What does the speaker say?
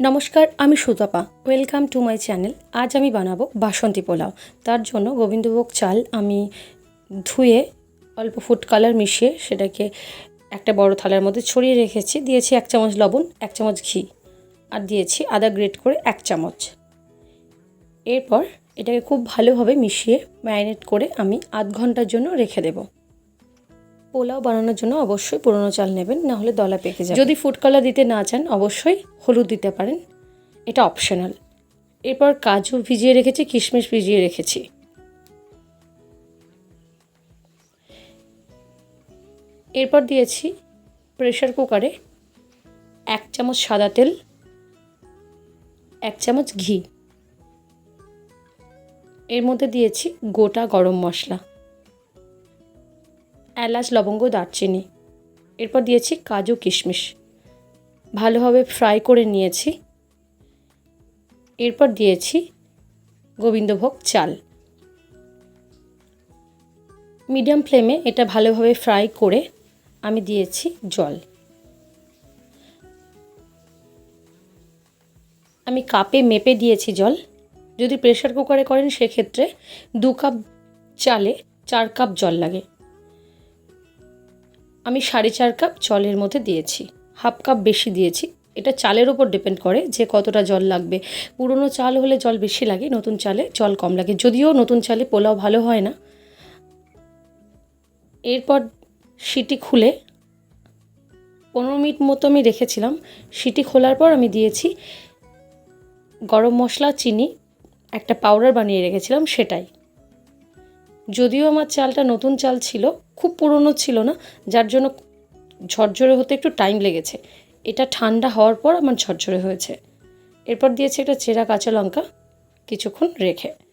নমস্কার, আমি Sutapa welcome to my channel আজ আমি বানাবো বাসন্তী পোলাও। তার জন্য গোবিন্দভোগ চাল আমি ধুয়ে অল্প ফুড কালার মিশিয়ে সেটাকে একটা বড় থালার মধ্যে ছড়িয়ে রেখেছি। দিয়েছি এক চামচ লবণ, এক চামচ ঘি। আর দিয়েছি আদা গ্রেট করে এক চামচ। এরপর এটাকে খুব ভালোভাবে মিশিয়ে ম্যারিনেট করে আমি আধ ঘণ্টার জন্য রেখে দেবো। পোলাও বানানোর জন্য অবশ্যই পুরনো চাল নেবেন, না হলে দলা পেকে যাবে। যদি ফুড কালার দিতে না চান, অবশ্যই হলুদ দিতে পারেন। এটা অপশনাল এরপর কাজু ভিজিয়ে রেখেছি, কিশমিশ ভিজিয়ে রেখেছি। এরপর দিয়েছি প্রেশার কুকারে এক চামচ সাদা তেল, এক চামচ ঘি। এর মধ্যে দিয়েছি গোটা গরম মশলা। এলাচ, লবঙ্গ দারচিনি। এরপর দিয়েছি কাজু কিশমিশ। ভালোভাবে ফ্রাই করে নিয়েছি। এরপর দিয়েছি গোবিন্দভোগ চাল। মিডিয়াম ফ্লেমে এটা ভালোভাবে ফ্রাই করে আমি দিয়েছি জল। আমি কাপে মেপে দিয়েছি জল। যদি প্রেশার কুকারে করেন সেক্ষেত্রে দু কাপ চালে চার কাপ জল লাগে। আমি সাড়ে চার কাপ জলের মধ্যে দিয়েছি। হাফ কাপ বেশি দিয়েছি। এটা চালের ওপর ডিপেন্ড করে যে কতটা জল লাগবে। পুরনো চাল হলে জল বেশি লাগে, নতুন চালে জল কম লাগে। যদিও নতুন চালে পোলাও ভালো হয় না। এরপর সিটি খুলে পনেরো মিনিট মতো আমি রেখেছিলাম। সিটি খোলার পর আমি দিয়েছি গরম মশলা, চিনি, একটা পাউডার বানিয়ে রেখেছিলাম সেটাই। যদিও আমার চালটা নতুন চাল ছিল, খুব পুরনো ছিল না, যার জন্য ঝরঝরে হতে একটু টাইম লেগেছে। এটা ঠান্ডা হওয়ার পর আমার ঝরঝরে হয়েছে। এরপর দিয়েছি একটা চেরা কাঁচা লঙ্কা, কিছুক্ষণ রেখে।